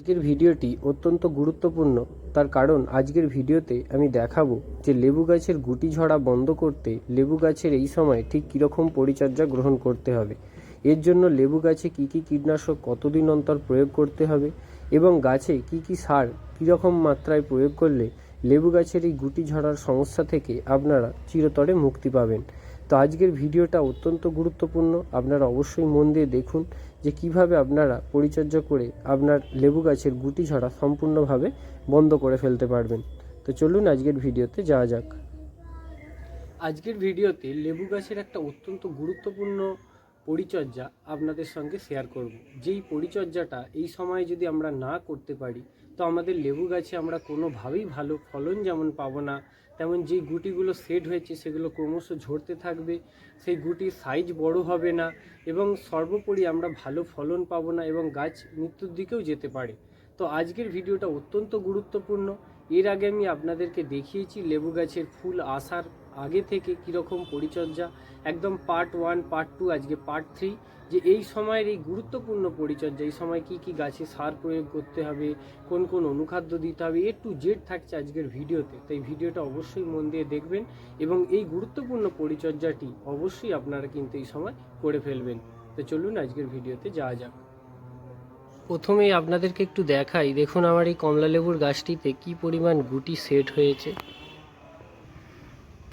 আজকের ভিডিওটি অত্যন্ত গুরুত্বপূর্ণ। তার কারণ আজকের ভিডিওতে আমি দেখাবো যে লেবু গাছের গুটি ঝরা বন্ধ করতে লেবু গাছের এই সময় ঠিক কীরকম পরিচর্যা গ্রহণ করতে হবে। এর জন্য লেবু গাছে কী কী কীটনাশক কতদিন অন্তর প্রয়োগ করতে হবে এবং গাছে কী কী সার কীরকম মাত্রায় প্রয়োগ করলে লেবু গাছের এই গুটি ঝরার সমস্যা থেকে আপনারা চিরতরে মুক্তি পাবেন। তো আজকের ভিডিওটা অত্যন্ত গুরুত্বপূর্ণ। আপনারা অবশ্যই মন দিয়ে দেখুন যে কীভাবে আপনারা পরিচর্যা করে আপনার লেবু গাছের গুটি ঝরা সম্পূর্ণভাবে বন্ধ করে ফেলতে পারবেন। তো চলুন আজকের ভিডিওতে যাওয়া যাক। আজকের ভিডিওতে লেবু গাছের একটা অত্যন্ত গুরুত্বপূর্ণ পরিচর্যা আপনাদের সঙ্গে শেয়ার করব। যেই পরিচর্যাটা এই সময় যদি আমরা না করতে পারি তো আমাদের লেবু গাছে আমরা কোনোভাবেই ভালো ফলন যেমন পাবো না, তেমন যেই গুটিগুলো সেট হয়েছে সেগুলো ক্রমশ ঝরতে থাকবে, সেই গুটির সাইজ বড় হবে না এবং সর্বোপরি আমরা ভালো ফলন পাবো না এবং গাছ মৃত্যুর দিকেও যেতে পারে। তো আজকের ভিডিওটা অত্যন্ত গুরুত্বপূর্ণ। এর আগে আমি আপনাদেরকে দেখিয়েছি লেবু গাছের ফুল আসার আগে থেকে কীরকম পরিচর্যা? একদম পার্ট ওয়ান পার্ট টু আজকে পার্ট থ্রি যে এই সময়ের এই গুরুত্বপূর্ণ পরিচর্যা, এই সময় কি কি গাছে সার প্রয়োগ করতে হবে, কোন কোন অনুখাদ্য দিতে হবে এ টু জেড থাকছে আজকের ভিডিওতে। তাই ভিডিওটা অবশ্যই মন দিয়ে দেখবেন এবং এই গুরুত্বপূর্ণ পরিচর্যাটি অবশ্যই আপনারা কিন্তু এই সময় করে ফেলবেন। তো চলুন আজকের ভিডিওতে যাওয়া যাক। প্রথমেই আপনাদেরকে একটু দেখাই। দেখুন আমার এই কমলালেবুর গাছটিতে কি পরিমাণ গুটি সেট হয়েছে।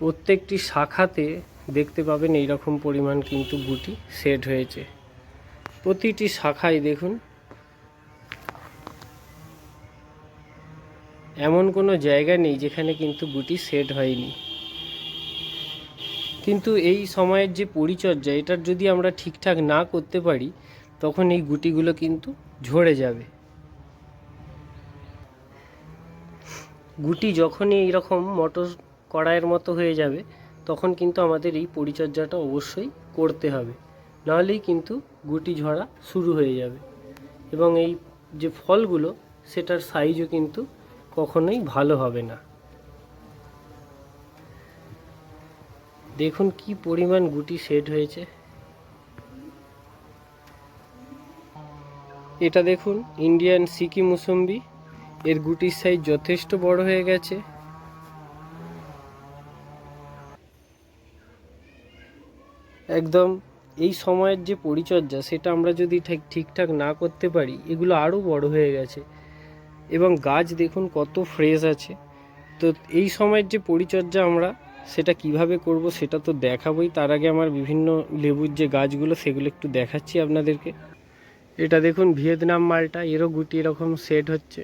প্রত্যেকটি শাখাতে দেখতে পাবেন এই রকম পরিমাণ কিন্তু গুটি সেট হয়েছে। প্রতিটি শাখায় দেখুন। এমন কোনো জায়গা নেই যেখানে কিন্তু গুটি সেট হয়নি। কিন্তু এই সময়ের যে পরিচর্যা, এটার যদি আমরা ঠিকঠাক না করতে পারি, তখন এই গুটিগুলো কিন্তু ঝরে যাবে। গুটি যখনই এইরকম মটর কড়াইয়ের মতো হয়ে যাবে, তখন কিন্তু আমাদের এই পরিচর্যাটা অবশ্যই করতে হবে। নাহলেই কিন্তু গুটি ঝরা শুরু হয়ে যাবে। এবং এই যে ফলগুলো, সেটার সাইজও কিন্তু কখনোই ভালো হবে না। দেখুন কি পরিমাণ গুটি সেট হয়েছে। এটা দেখুন ইন্ডিয়ান সিকি মুসম্বি এর গুটির সাইজ যথেষ্ট বড় হয়ে গেছে। একদম এই সময়ের যে পরিচর্যা, সেটা আমরা যদি ঠিক, ঠিকঠাক না করতে পারি, এগুলো আরও বড় হয়ে গেছে। এবং গাছ দেখুন কত ফ্রেশ আছে। তো এই সময়ের যে পরিচর্যা আমরা, সেটা কীভাবে করব সেটা তো দেখাবই। তার আগে আমার বিভিন্ন লেবুর যে গাছগুলো, সেগুলো একটু দেখাচ্ছি আপনাদেরকে। এটা দেখুন ভিয়েতনাম মালটা, এরও গুটি এরকম সেট হচ্ছে।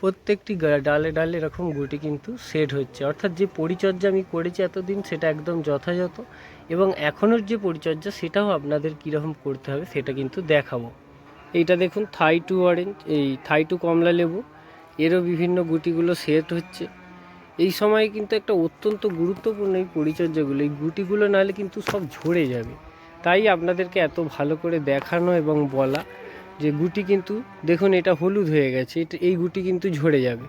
প্রত্যেকটি ডালে ডালে এরকম গুটি কিন্তু সেট হচ্ছে। অর্থাৎ যে পরিচর্যা আমি করেছি এতদিন সেটা একদম যথাযথ এবং এখনের যে পরিচর্যা সেটাও আপনাদের কীরকম করতে হবে সেটা কিন্তু দেখাবো। এইটা দেখুন, থাই টু অরেঞ্জ এই থাই টু কমলা লেবু, এরও বিভিন্ন গুটিগুলো সেট হচ্ছে। এই সময় কিন্তু একটা অত্যন্ত গুরুত্বপূর্ণ এই পরিচর্যাগুলো, এই গুটিগুলো নাহলে কিন্তু সব ঝরে যাবে। তাই আপনাদেরকে এত ভালো করে দেখানো এবং বলা যে গুটি কিন্তু, দেখুন এটা হলুদ হয়ে গেছে এই গুটি কিন্তু ঝরে যাবে।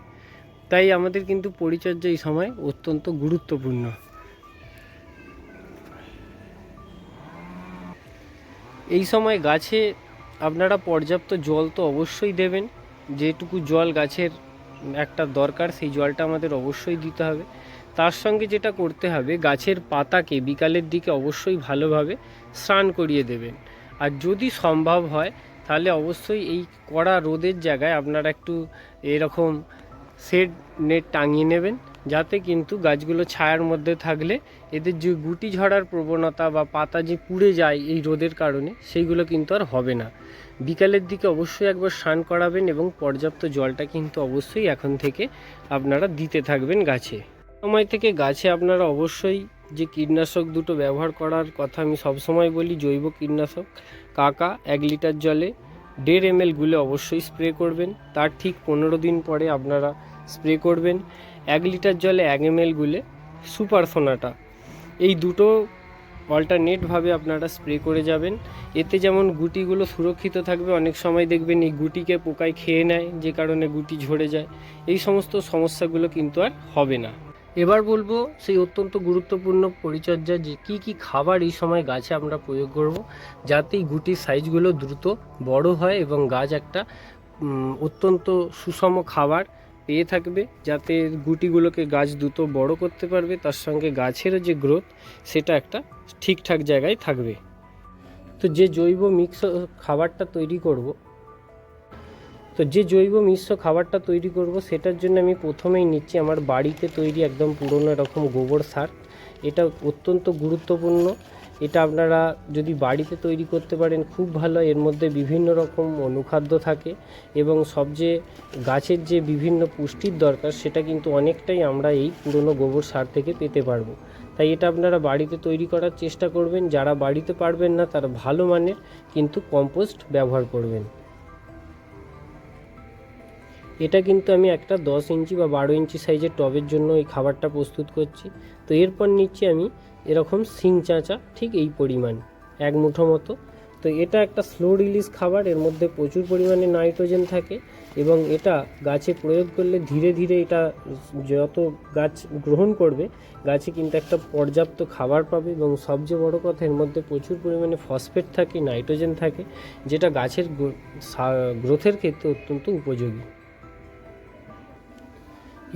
তাই আমাদের কিন্তু পরিচর্যা এই সময় অত্যন্ত গুরুত্বপূর্ণ। এই সময় গাছে আপনারা পর্যাপ্ত জল তো অবশ্যই দেবেন, যেটুকু জল গাছের একটা দরকার, সেই জলটা আমাদের অবশ্যই দিতে হবে। তার সঙ্গে যেটা করতে হবে, গাছের পাতাকে বিকালের দিকে অবশ্যই ভালোভাবে স্নান করিয়ে দেবেন। আর যদি সম্ভব হয় তাহলে অবশ্যই এই কড়া রোদের জায়গায় আপনারা একটু এরকম শেড নেট টাঙিয়ে নেবেন, যাতে কিন্তু গাছগুলো ছায়ার মধ্যে থাকলে এদের যে গুটি ঝরার প্রবণতা বা পাতা যে পুড়ে যায় এই রোদের কারণে, সেইগুলো কিন্তু আর হবে না। বিকালের দিকে অবশ্যই একবার স্নান করাবেন এবং পর্যাপ্ত জলটা কিন্তু অবশ্যই এখন থেকে আপনারা দিতে থাকবেন গাছে। সময় থেকে গাছে আপনারা অবশ্যই যে কীটনাশক দুটো ব্যবহার করার কথা আমি সবসময় বলি, জৈব কীটনাশক। কাকা এক লিটার জলে দেড় এম গুলে অবশ্যই স্প্রে করবেন। তার ঠিক পনেরো দিন পরে আপনারা স্প্রে করবেন। এক লিটার জলে এক এম এল গুলে সুপার সোনাটা। এই দুটো অল্টারনেটভাবে আপনারা স্প্রে করে যাবেন। এতে যেমন গুটিগুলো সুরক্ষিত থাকবে, অনেক সময় দেখবেন এই গুটিকে পোকায় খেয়ে নেয়, যে কারণে গুটি ঝরে যায়। এই সমস্ত সমস্যাগুলো কিন্তু আর হবে না। এবার বলব সেই অত্যন্ত গুরুত্বপূর্ণ পরিচর্যা যে কি কি খাবার এই সময় গাছে আমরা প্রয়োগ করব, যাতে গুটির সাইজগুলো দ্রুত বড় হয় এবং গাছ একটা অত্যন্ত সুষম খাবার পেয়ে থাকবে, যাতে গুটিগুলোকে গাছ দ্রুত বড় করতে পারবে, তার সঙ্গে গাছেরও যে গ্রোথ সেটা একটা ঠিকঠাক জায়গায় থাকবে। তো যে জৈব মিক্স খাবারটা তৈরি করব তো যে জৈব মিশ্র খাবারটা তৈরি করব, সেটার জন্য আমি প্রথমেই নিচ্ছি আমার বাড়িতে তৈরি একদম পুরনো এরকম গোবর সার। এটা অত্যন্ত গুরুত্বপূর্ণ। এটা আপনারা যদি বাড়িতে তৈরি করতে পারেন, খুব ভালো। এর মধ্যে বিভিন্ন রকম অনুখাদ্য থাকে এবং সবচেয়ে গাছের যে বিভিন্ন পুষ্টির দরকার, সেটা কিন্তু অনেকটাই আমরা এই পুরনো গোবর সার থেকে পেতে পারব। তাই এটা আপনারা বাড়িতে তৈরি করার চেষ্টা করবেন। যারা বাড়িতে পারবেন না, তারা ভালো মানের কিন্তু কম্পোস্ট ব্যবহার করবেন। এটা কিন্তু আমি একটা দশ ইঞ্চি বা বারো ইঞ্চি সাইজের টবের জন্য এই খাবারটা প্রস্তুত করছি। তো এরপর নিচ্ছি আমি এরকম সিং চাঁচা, ঠিক এই পরিমাণ, এক মুঠো মতো। তো এটা একটা স্লো রিলিজ খাবার, এর মধ্যে প্রচুর পরিমাণে নাইট্রোজেন থাকে এবং এটা গাছে প্রয়োগ করলে ধীরে ধীরে এটা যত গাছ গ্রহণ করবে, গাছে কিন্তু একটা পর্যাপ্ত খাবার পাবে এবং সবচেয়ে বড় কথা, এর মধ্যে প্রচুর পরিমাণে ফসফেট থাকে নাইট্রোজেন থাকে, যেটা গাছের গ্রোথের ক্ষেত্রে অত্যন্ত উপযোগী।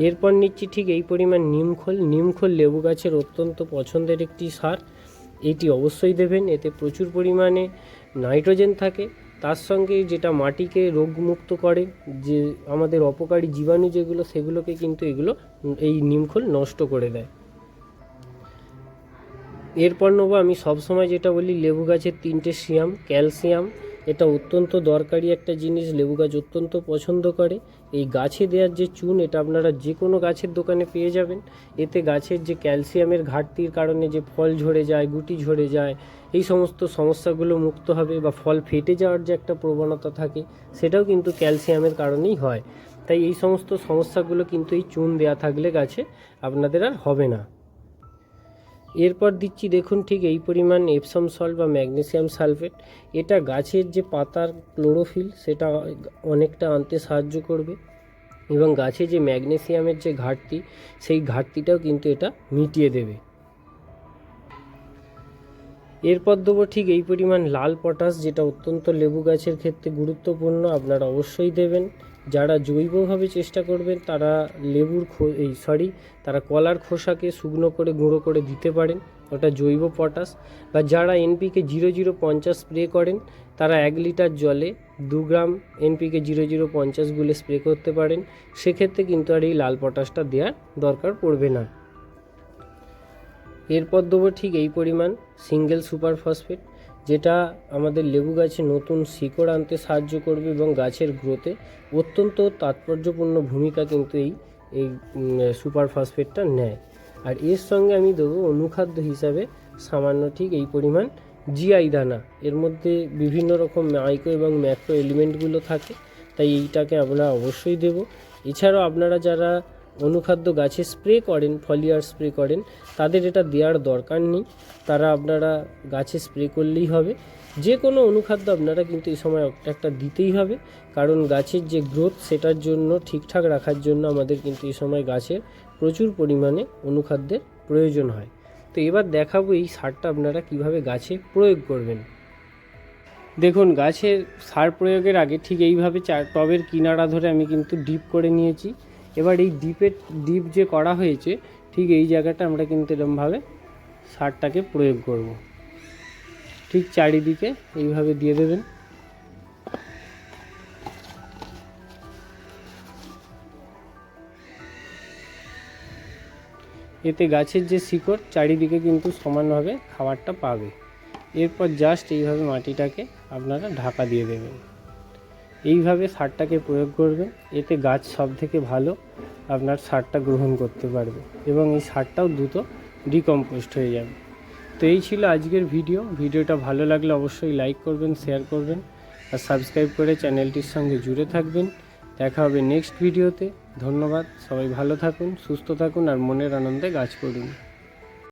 এরপর নিচ্ছি ঠিক এই পরিমাণ নিমখোল নিমখোল লেবু গাছের অত্যন্ত পছন্দের একটি সার। এটি অবশ্যই দেবেন, এতে প্রচুর পরিমাণে নাইট্রোজেন থাকে। তার সঙ্গে যেটা মাটিকে রোগমুক্ত করে, যে আমাদের অপকারী জীবাণু যেগুলো, সেগুলোকে কিন্তু এগুলো এই নিমখোল নষ্ট করে দেয়। এরপর নেব আমি সবসময় যেটা বলি, লেবু গাছের তিনটে সিয়াম, ক্যালসিয়াম। এটা অত্যন্ত দরকারি একটা জিনিস, লেবু গাছ অত্যন্ত পছন্দ করে। এই গাছে দেওয়ার যে চুন, এটা আপনারা যে কোনো গাছের দোকানে পেয়ে যাবেন। এতে গাছের যে ক্যালসিয়ামের ঘাটতির কারণে যে ফল ঝরে যায়, গুটি ঝরে যায়, এই সমস্ত সমস্যাগুলো মুক্ত হবে বা ফল ফেটে যাওয়ার যে একটা প্রবণতা থাকে, সেটাও কিন্তু ক্যালসিয়ামের কারণেই হয়। তাই এই সমস্ত সমস্যাগুলো কিন্তু এই চুন দেয়া থাকলে গাছে আপনাদের আর হবে না। এরপর দিচ্ছি দেখুন ঠিক এই পরিমাণ এপসাম সল্ট বা ম্যাগনেসিয়াম সালফেট এটা গাছের যে পাতার ক্লোরোফিল সেটা অনেকটা আনতে সাহায্য করবে। এবং গাছে যে ম্যাগনেসিয়ামের যে ঘাটতি, সেই ঘাটতিটাও কিন্তু এটা মিটিয়ে দেবে। এরপর দেবো ঠিক এই পরিমাণ লাল পটাশ যেটা অত্যন্ত লেবু গাছের ক্ষেত্রে গুরুত্বপূর্ণ, আপনারা অবশ্যই দেবেন। যারা জৈবভাবে চেষ্টা করবেন, তারা লেবুর খো, এই সরি তারা কলার খোসাকে শুকনো করে, গুঁড়ো করে দিতে পারেন। ওটা জৈব পটাশ। বা যারা এনপিকে জিরো জিরো পঞ্চাশ স্প্রে করেন, তারা এক লিটার জলে দু গ্রাম এনপিকে জিরো জিরো পঞ্চাশ গুলে স্প্রে করতে পারেন। সেক্ষেত্রে কিন্তু আর এই লাল পটাশটা দেওয়ার দরকার পড়বে না। এরপর দেবো ঠিক এই পরিমাণ, সিঙ্গেল সুপার ফসফেট। যেটা আমাদের লেবু গাছে নতুন শিকড় আনতে সাহায্য করবে এবং গাছের গ্রোথে অত্যন্ত তাৎপর্যপূর্ণ ভূমিকা কিন্তু এই এই সুপার ফসফেটটা নেয়। আর এর সঙ্গে আমি দেবো অনুখাদ্য হিসাবে সামান্য ঠিক এই পরিমাণ জিআই দানা। এর মধ্যে বিভিন্ন রকম মাইক্রো এবং ম্যাক্রো এলিমেন্টগুলো থাকে, তাই এইটাকে আমরা অবশ্যই দেব। এছাড়াও আপনারা যারা অনুখাদ্য গাছে স্প্রে করেন ফলিয়ার স্প্রে করেন, তাদের এটা দেওয়ার দরকার নেই। তারা আপনারা গাছে স্প্রে করলেই হবে। যে কোনো অনুখাদ্য আপনারা কিন্তু এই সময় একটা দিতেই হবে। কারণ গাছের যে গ্রোথ সেটার জন্য, ঠিকঠাক রাখার জন্য আমাদের কিন্তু এই সময় গাছের প্রচুর পরিমাণে অনুখাদ্যের প্রয়োজন হয়। তো এবার দেখাবো এই সারটা আপনারা কীভাবে গাছে প্রয়োগ করবেন। দেখুন, গাছের সার প্রয়োগের আগে ঠিক এইভাবে চার টবের কিনারা ধরে আমি কিন্তু ডিপ করে নিয়েছি। এবার এই ডিপের ডিপ যে করা হয়েছে, ঠিক এই জায়গাটা আমরা কিন্তু এরমভাবে সারটাকে প্রয়োগ করব। ঠিক চারিদিকে এইভাবে দিয়ে দেবেন। এতে গাছের যে শিকড়, চারিদিকে কিন্তু সমানভাবে খাবারটা পাবে। এরপর জাস্ট এইভাবে মাটিটাকে আপনারা ঢাকা দিয়ে দেবেন। এইভাবে সারটাকে প্রয়োগ করবেন এতে গাছ সব থেকে ভালো আপনার সারটা গ্রহণ করতে পারবে এবং এই সারটাও দ্রুত ডিকম্পোস্ট হয়ে যাবে। তো এই ছিল আজকের ভিডিও। ভিডিওটা ভালো লাগলে অবশ্যই লাইক করবেন শেয়ার করবেন আর সাবস্ক্রাইব করে চ্যানেলটির সঙ্গে জুড়ে থাকবেন। দেখা হবে নেক্সট ভিডিওতে ধন্যবাদ। সবাই ভালো থাকুন, সুস্থ থাকুন আর মনের আনন্দে গাছ করুন।